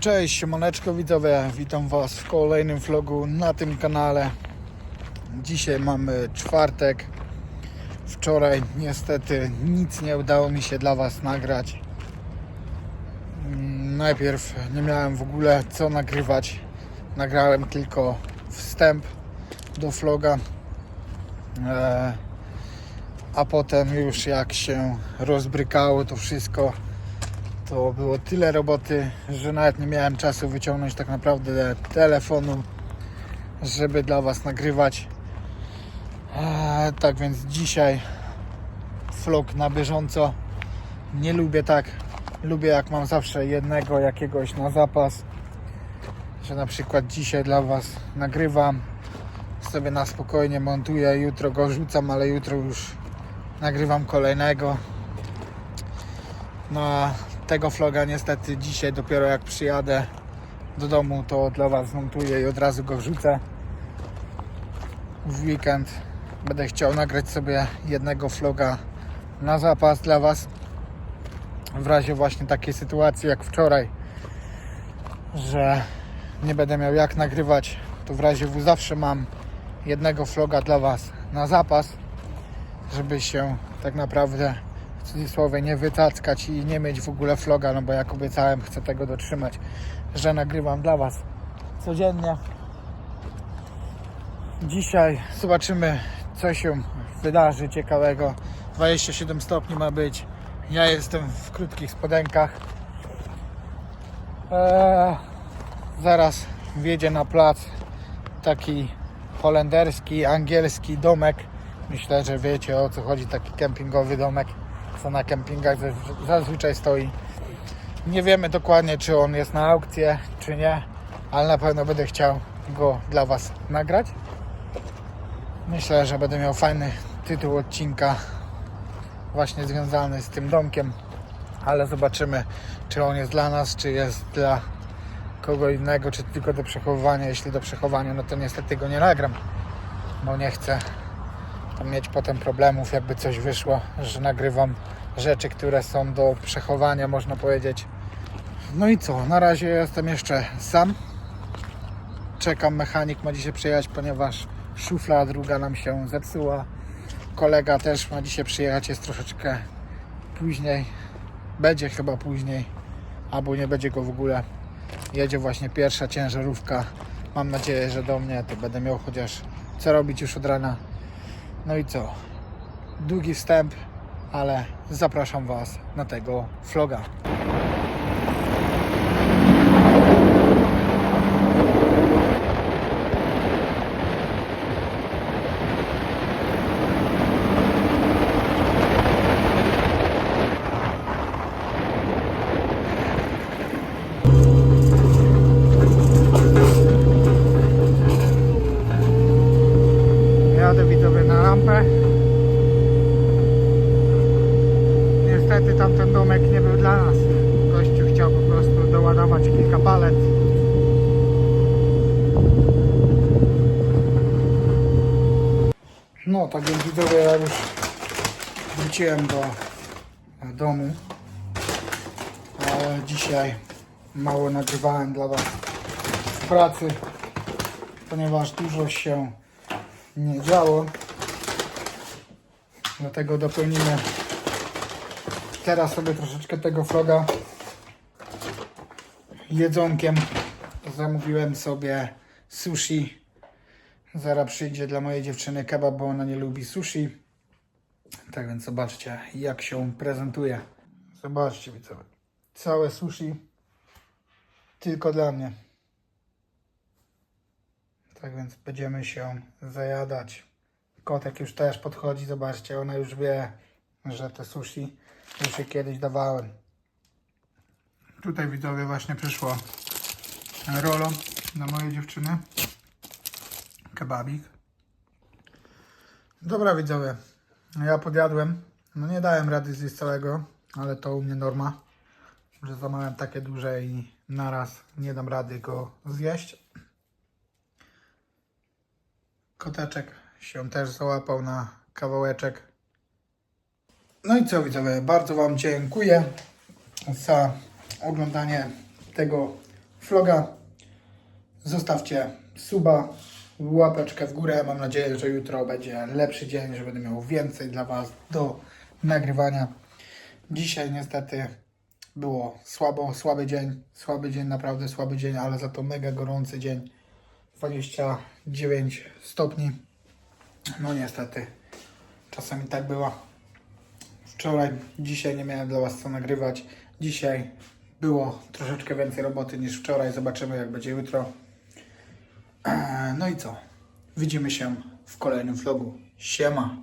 Cześć, siemoneczko widzowie, witam Was w kolejnym vlogu na tym kanale. Dzisiaj mamy czwartek. Wczoraj niestety nic nie udało mi się dla Was nagrać. Mm, Najpierw nie miałem w ogóle co nagrywać. Nagrałem tylko wstęp do vloga. E, a potem już jak się rozbrykało to wszystko, to było tyle roboty, że nawet nie miałem czasu wyciągnąć tak naprawdę telefonu, żeby dla Was nagrywać. Eee, tak więc dzisiaj vlog na bieżąco. Nie lubię tak. Lubię jak mam zawsze jednego jakiegoś na zapas. Że na przykład dzisiaj dla Was nagrywam. Sobie na spokojnie montuję, jutro go rzucam, ale jutro już nagrywam kolejnego. No a tego vloga niestety dzisiaj dopiero jak przyjadę do domu to dla Was zmontuję i od razu go wrzucę. W weekend będę chciał nagrać sobie jednego vloga na zapas dla Was. W razie właśnie takiej sytuacji jak wczoraj, że nie będę miał jak nagrywać, to w razie W zawsze mam jednego vloga dla Was na zapas, żeby się tak naprawdę w cudzysłowie nie wytackać i nie mieć w ogóle vloga, no bo jak obiecałem, chcę tego dotrzymać, że nagrywam dla Was codziennie. Dzisiaj zobaczymy, co się wydarzy ciekawego. 27 stopni ma być. Ja jestem w krótkich spodenkach. Eee, zaraz wjedzie na plac taki holenderski, angielski domek. Myślę, że wiecie o co chodzi, taki kempingowy domek, co na kempingach zazw- zazwyczaj stoi. Nie wiemy dokładnie, czy on jest na aukcję, czy nie, ale na pewno będę chciał go dla Was nagrać. Myślę, że będę miał fajny tytuł odcinka, właśnie związany z tym domkiem, ale zobaczymy, czy on jest dla nas, czy jest dla kogo innego, czy tylko do przechowywania. Jeśli do przechowania, no to niestety go nie nagram, bo nie chcę tam mieć potem problemów, jakby coś wyszło, że nagrywam rzeczy, które są do przechowania, można powiedzieć. No i co, na razie jestem jeszcze sam. Czekam, mechanik ma dzisiaj przyjechać, ponieważ szufla druga nam się zepsuła. Kolega też ma dzisiaj przyjechać, jest troszeczkę później. Będzie chyba później, albo nie będzie go w ogóle. Jedzie właśnie pierwsza ciężarówka. Mam nadzieję, że do mnie to będę miał chociaż co robić już od rana. No i co? Długi wstęp, ale zapraszam Was na tego vloga. Jadę widzowie na rampę. Niestety tamten domek nie był dla nas. Gościu chciał po prostu doładować kilka palet. No tak więc widzowie ja już wróciłem do domu. Ale dzisiaj mało nagrywałem dla Was w pracy, ponieważ dużo się nie działo. Dlatego dopełnimy teraz sobie troszeczkę tego vloga jedzonkiem. Zamówiłem sobie sushi. Zaraz przyjdzie dla mojej dziewczyny kebab, bo ona nie lubi sushi. Tak więc zobaczcie jak się prezentuje. Zobaczcie widzowie. Całe sushi tylko dla mnie. Tak więc będziemy się zajadać. Kotek już też podchodzi, zobaczcie, ona już wie, że te sushi już je kiedyś dawałem. Tutaj widzowie właśnie przyszło rolo dla mojej dziewczyny. Kebabik. Dobra widzowie, ja podjadłem. No nie dałem rady zjeść całego, ale to u mnie norma, że zamawiam takie duże i naraz nie dam rady go zjeść. Koteczek się też załapał na kawałeczek. No i co widzowie, bardzo Wam dziękuję za oglądanie tego vloga. Zostawcie suba, łapeczkę w górę. Mam nadzieję, że jutro będzie lepszy dzień, że będę miał więcej dla Was do nagrywania. Dzisiaj niestety było słabo, słaby dzień, słaby dzień, naprawdę słaby dzień, ale za to mega gorący dzień. 29 stopni. No niestety, czasami tak bywa. Wczoraj, dzisiaj nie miałem dla Was co nagrywać. Dzisiaj było troszeczkę więcej roboty niż wczoraj. Zobaczymy jak będzie jutro. Eee, No i co? Widzimy się w kolejnym vlogu. Siema!